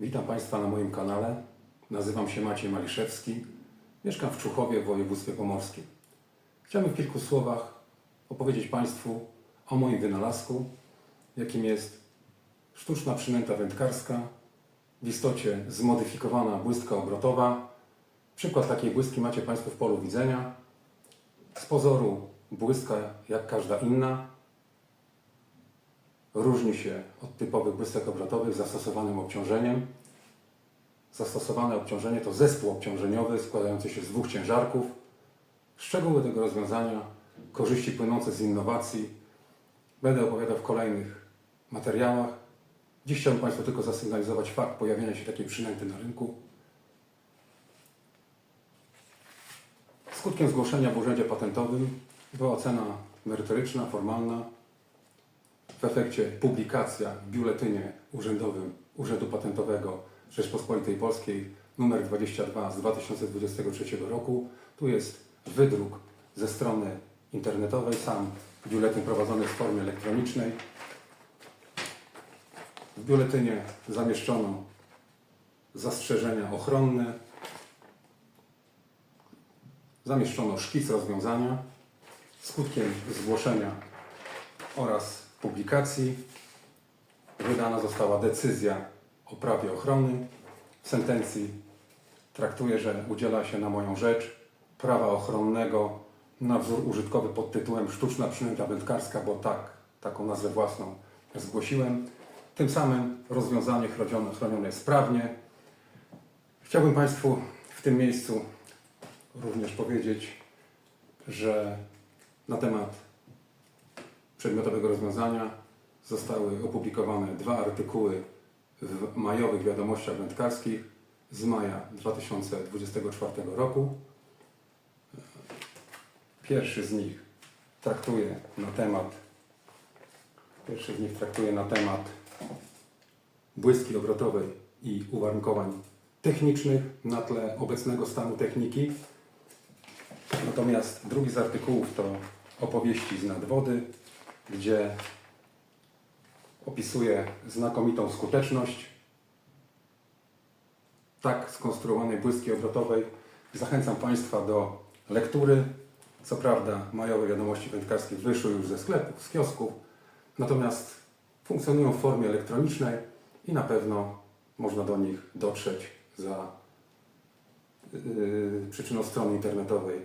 Witam Państwa na moim kanale. Nazywam się Maciej Maliszewski. Mieszkam w Czuchowie w województwie pomorskim. Chciałbym w kilku słowach opowiedzieć Państwu o moim wynalazku, jakim jest sztuczna przynęta wędkarska, w istocie zmodyfikowana błystka obrotowa. Przykład takiej błyski macie Państwo w polu widzenia. Z pozoru błyska jak każda inna, różni się od typowych błystek obrotowych zastosowanym obciążeniem. Zastosowane obciążenie to zespół obciążeniowy składający się z dwóch ciężarków. Szczegóły tego rozwiązania, korzyści płynące z innowacji będę opowiadał w kolejnych materiałach. Dziś chciałbym Państwu tylko zasygnalizować fakt pojawienia się takiej przynęty na rynku. Skutkiem zgłoszenia w Urzędzie Patentowym była ocena merytoryczna, formalna, w efekcie publikacja w Biuletynie Urzędowym Urzędu Patentowego Rzeczpospolitej Polskiej numer 22 z 2023 roku. Tu jest wydruk ze strony internetowej, sam biuletyn prowadzony w formie elektronicznej. W biuletynie zamieszczono zastrzeżenia ochronne, zamieszczono szkic rozwiązania. Skutkiem zgłoszenia oraz publikacji wydana została decyzja o prawie ochrony. W sentencji traktuje, że udziela się na moją rzecz prawa ochronnego na wzór użytkowy pod tytułem Sztuczna przynęta wędkarska, bo tak, taką nazwę własną zgłosiłem. Tym samym rozwiązanie chronione, chronione jest prawnie. Chciałbym Państwu w tym miejscu również powiedzieć, że na temat przedmiotowego rozwiązania zostały opublikowane dwa artykuły w majowych wiadomościach wędkarskich z maja 2024 roku. Pierwszy z nich traktuje na temat pierwszy z nich traktuje na temat błyski obrotowej i uwarunkowań technicznych na tle obecnego stanu techniki. Natomiast drugi z artykułów to opowieści z nadwody, gdzie opisuje znakomitą skuteczność tak skonstruowanej błyski obrotowej. Zachęcam Państwa do lektury. Co prawda majowe wiadomości wędkarskie wyszły już ze sklepów, z kiosków, natomiast funkcjonują w formie elektronicznej i na pewno można do nich dotrzeć za yy, przyczyną strony internetowej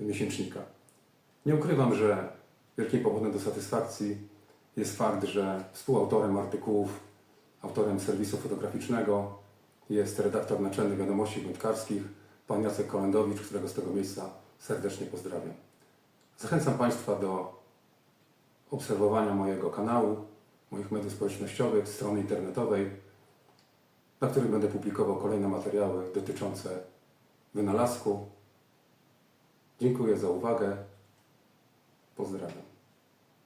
miesięcznika. Nie ukrywam, że wielkim powodem do satysfakcji jest fakt, że współautorem artykułów, autorem serwisu fotograficznego jest redaktor naczelny Wiadomości Wędkarskich, pan Jacek Kolendowicz, którego z tego miejsca serdecznie pozdrawiam. Zachęcam Państwa do obserwowania mojego kanału, moich mediów społecznościowych, strony internetowej, na której będę publikował kolejne materiały dotyczące wynalazku. Dziękuję za uwagę. Pozdrawiam.